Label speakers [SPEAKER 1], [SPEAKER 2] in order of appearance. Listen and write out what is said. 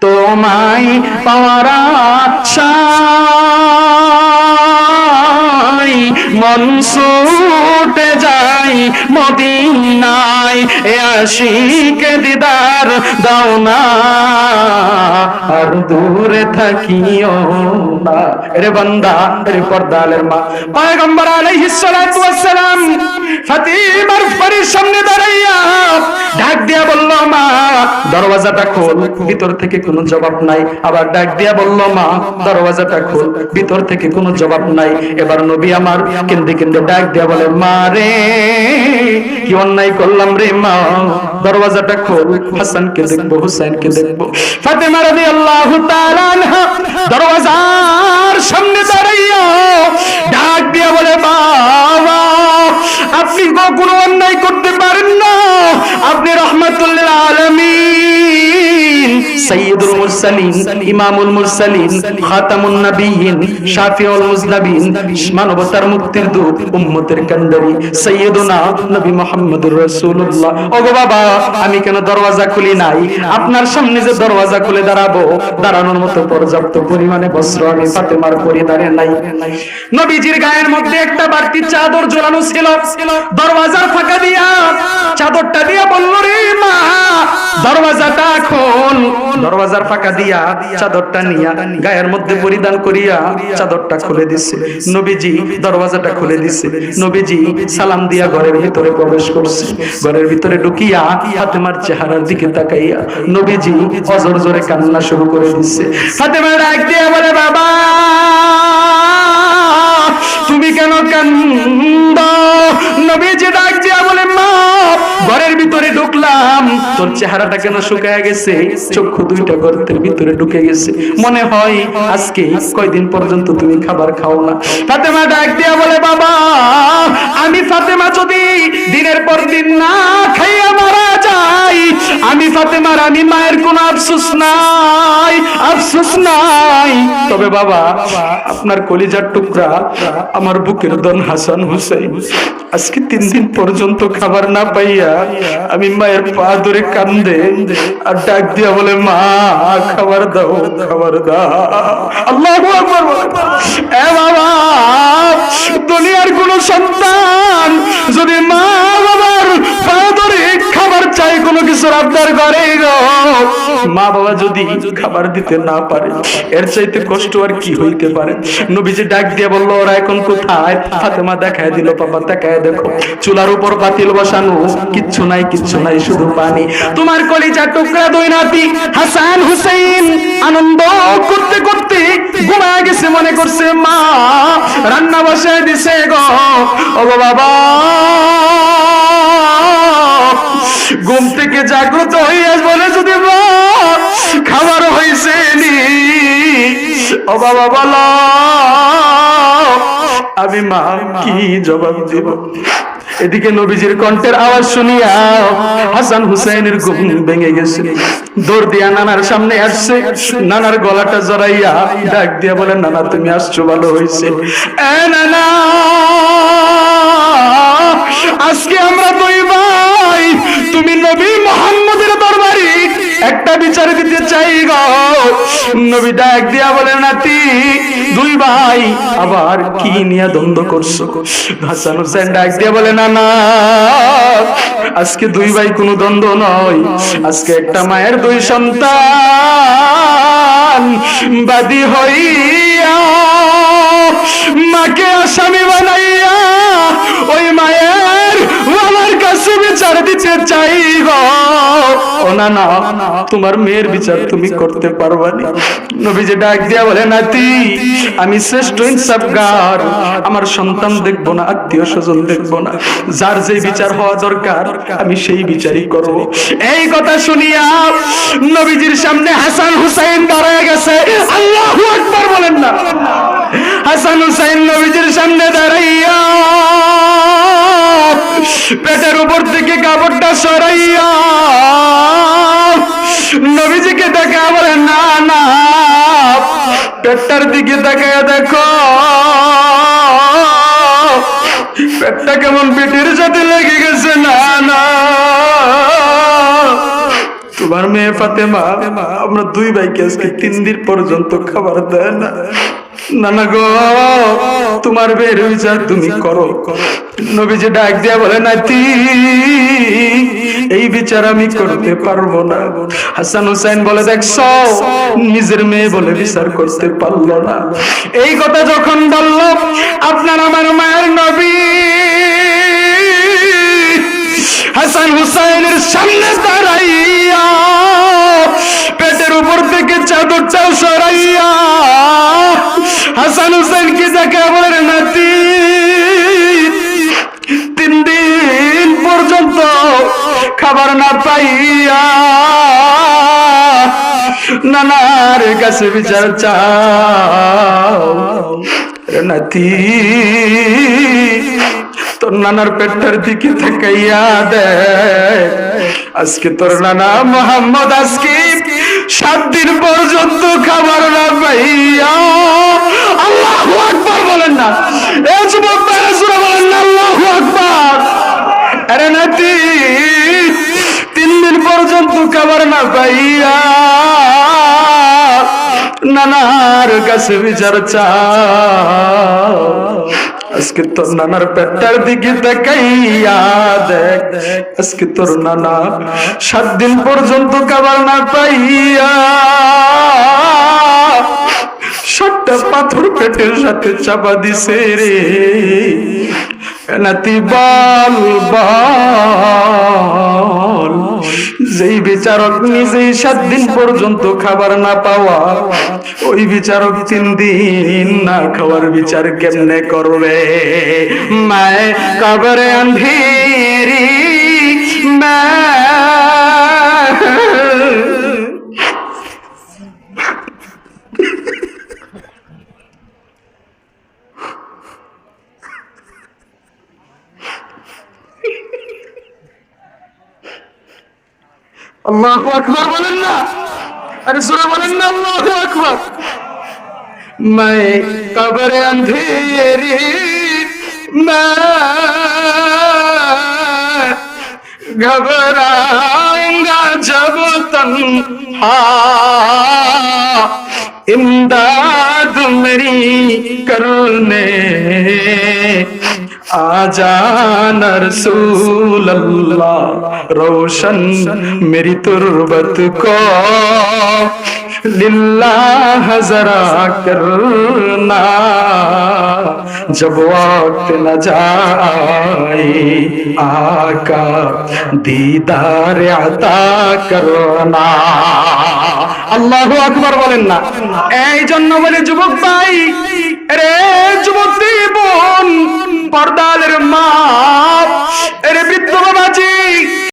[SPEAKER 1] তোমায় পাওয়ার আশায় মন ছুটে যাই মদিনায়। এ আশিকে দিদার দাও না। দূরে থাকিও না। রে বান্দা রে পর্দালের মা। পয়গম্বর আলাইহিস সালাতু ওয়াস সালাম ফাতিমার বাড়ির সামনে দাঁড়াইয়া ডাক দিয়া বলল, মা, দরওয়াজাটা খোল, ভিতর থেকে কোনো জবাব নাই। আবার ডাক দিয়া বলল, মা, দরওয়াজাটা খোল, ভিতর থেকে কোনো জবাব নাই। এবার নবী আমার কেন্দে কেন্দে ডাক দিয়া বলে, মা রে, কি অন্যায় করলাম রে মা? দরওয়াজাটা খোল, হাসানকে দেখব, হুসাইনকে দেখব। ফাতেমা রাদিয়াল্লাহু দরওয়াজার সামনে দাঁড়াইয়া ডাক দিয়া বলে, বাবা, আপনি কোনো অন্যায় করতে পারেন না। আপনি রহমতুল্লাহ আলামিন। সাইয়্যিদুল মুরসালিন ইমামুল মুরসালিন খাতামুন নবিয়্যিন শাফিউল মুজনাবিন মানবতার মুক্তির দূত উম্মতের কান্ডারি সাইয়্যিদুনা নবী মুহাম্মদুর রাসূলুল্লাহ। ওগো বাবা আমি কেন দরওয়াজা খুলি নাই? আপনার সামনে যে দরওয়াজা খুলে দাঁড়াবো দাঁড়ানোর মতো পর্যাপ্ত পরিমাণে বস্ত্র আমি ফাতেমার পরিধানে নাই। নবীজির গায়ের মধ্যে একটা বাড়তি চাদর ঝোলানো ছিল। দরওয়াজার ফাঁকা দিয়া চাদরটা দিয়া বলল রে মা দরওয়াজাটা খোল দরওয়াজার ফাঁকা দিয়া চাদরটা নিয়া গায়ের মধ্যে পরিধান করিয়া চাদরটা খুলে দিছে। নবীজি দরওয়াজাটা খুলে দিছে। নবীজি সালাম দিয়া ঘরের ভিতরে প্রবেশ করছে। ঘরের ভিতরে ঢুকিয়া ফাতেমার চেহারার দিকে তাকাইয়া নবীজি অজর জোরে কান্না শুরু করে দিচ্ছে ফাতেমা ডাক দিয়া বলে বাবা তুমি কেন কান্দ? নবীজি ডাক দিয়া বলে মা ঘরের ভিতরে ঢুকলাম। তোর চেহারাটা কেন শুকায় গেছে? চক্ষু দুইটা গর্তের ভিতরে ঢুকে গেছে। মনে হয় আজকে কয়দিন পর্যন্ত তুমি খাবার খাও না। ফাতেমা ডাক দিয়া বলে, বাবা, আমি ফাতেমা যদি দিনের পর দিন না খাইয়া মারা যাই, আমি ফাতেমার, আমি মায়ের কোনো আফসোস নাই আফসোস নাই। তবে বাবা, আপনার কলিজার টুকরা আমার বুকের দন হাসান হুসাইন, আজকে তিন দিন পর্যন্ত খাবার না পাইয়া আমি মায়ের পা ধরে কান্দে, আর ডাক দিয়া বলে, মা, খাবার দাও খাবার দাও। আল্লাহ এ বাবা, দুনিয়ার কোন সন্তান যদি মা বাবার পা ধরে খাবার চাই কোনো কিছু আবদার করে মা বাবা যদি খাবার দিতে না পারে, এর চাইতে কষ্ট আর কি হইতে পারে? নবীজি ডাক দিয়ে বলল, ওরা এখন কোথায়? ফাতেমা দেখায় দিল, বাবা দেখায় দেখো, চুলার উপর পাতিল বসানো, কিচ্ছু নাই কিচ্ছু নাই, শুধু পানি। তোমার কলিজা টুকরা দুই নাতি, হাসান হুসেইন আনন্দ করতে করতে ঘুমায় গেছে মনে করছে মা। রান্না বসে দিছে গো। ও বাবা ঘুম থেকে জাগ্রত হইয়া বলে যদি খাবার হয়েছে নি। ও বাবা, বলো, আমি মা, কি জবাব দিব? এদিকে নবীজির কণ্ঠের আওয়াজ শুনিয়া হাসান হুসাইনের ঘুম ভেঙে গেছে। দৌড় দিয়া নানার সামনে আসছে। নানার গলাটা জড়াইয়া ডাক দিয়া বলে, নানা, তুমি আসছো, ভালো হয়েছে এ নানা, আজকে আমরা দুই ভাই তুমি নবী মোহাম্মদের দরবারি একটা বিচার দিতে চাই গো নবী ডাক দিয়া বলে, নাতি, দুই ভাই আবার কি নিয়ে দ্বন্দ্ব করছ? হাসান হোসেন ডাক দিয়া বলে, না না, আজকে দুই ভাই কোনো দ্বন্দ্ব নয়। আজকে একটা মায়ের দুই সন্তান বাদী হইয়া মাকে আসামি বানাইয়া বিচার চাই গো। না না, তোমার মেয়ের বিচার তুমি করতে পারবা না। ডাক দিয়া বলে, নাতি, আমি শ্রেষ্ঠ ইনসাফগার। আমার সন্তান দেখব না, আত্মীয় স্বজন দেখব না। যার যে বিচার হওয়া দরকার, আমি সেই বিচারই করব। এই কথা শুনিয়া নবীজির সামনে হাসান হুসাইন দাঁড়ায় গেছে। আল্লাহু আকবার বলেন না। হাসান হুসাইন নবীজির সামনে দাঁড়াইয়া কাপড়টা সরাইয়া। নবীজিকে দেখা বলে, না না, পেটটার দিকে তাকায় দেখো। পেটটা কেমন পেটের সাথে লেগে গেছে না? তোমার মেয়ে ফাতেমা, আমরা দুই ভাইকে আজকে তিন দিন পর্যন্ত খাবার দেয় না। গো, তোমার বের তুমি করো। ডাক দিয়া বলে, নাতি, এই বিচার আমি করতে পারব না। হাসান হুসাইন বলে, দেখছ, নিজের মেয়ে বলে বিচার করতে পারল না। এই কথা যখন বলল, আপনার আমার মায়ের নবী, হাসান হুসাইনের সামনে দাঁড়াইয়া থেকে চাদরটাও সরাইয়া। হাসান হুসাইনকে দেখে বলে নাতি? তিন দিন পর্যন্ত খাবার না পাইয়া নানার কাছে বিচার চাও। নাতি তোর নানার পেটটার দিকে তাকাইয়া দে আজকে তোর নানা মোহাম্মদ, আজকে সাত দিন পর্যন্ত খাবার না পাইয়া। আল্লাহ আকবার বলেন না। এ যুবক সুরা বলেন না, আল্লাহ আকবার। আরে নাতি, তিন দিন পর্যন্ত খাবার না পাইয়া নানার কাছে বিচার চাও। আজকে তোর নানার পেটার দিকে তাকাইয়া দেখ। আজকে তোর নানা সাত দিন পর্যন্ত খাবার না পাইয়া সাতটা পাথর পেটের সাথে চাপা দিছে রে। নাতি বল বল বিচারক নিজেই সাত দিন পর্যন্ত খাবার না পাওয়া। ওই বিচারক তিন দিন না খাওয়ার বিচার কেমনে করবে? মায় কবরে আন্ধেরি আল্লাহ আকবর বলেন না আরে সুরা বলেন না আল্লাহ আকবর मैं कब्र अंधेरी मैं घबराऊंगा जब तन्हा इमदाद मेरी करने आ जाना रसूल अल्लाह रोशन मेरी तुरबत को लिल्लाह जरा करना जब वक्त न जाए आका दीदार अता करना আল্লাহ আকবার বলেন না এই জন্য বলে যুবক ভাই রে যুবতী বোন পর্দালের মা এর বৃদ্ধ বাবাজি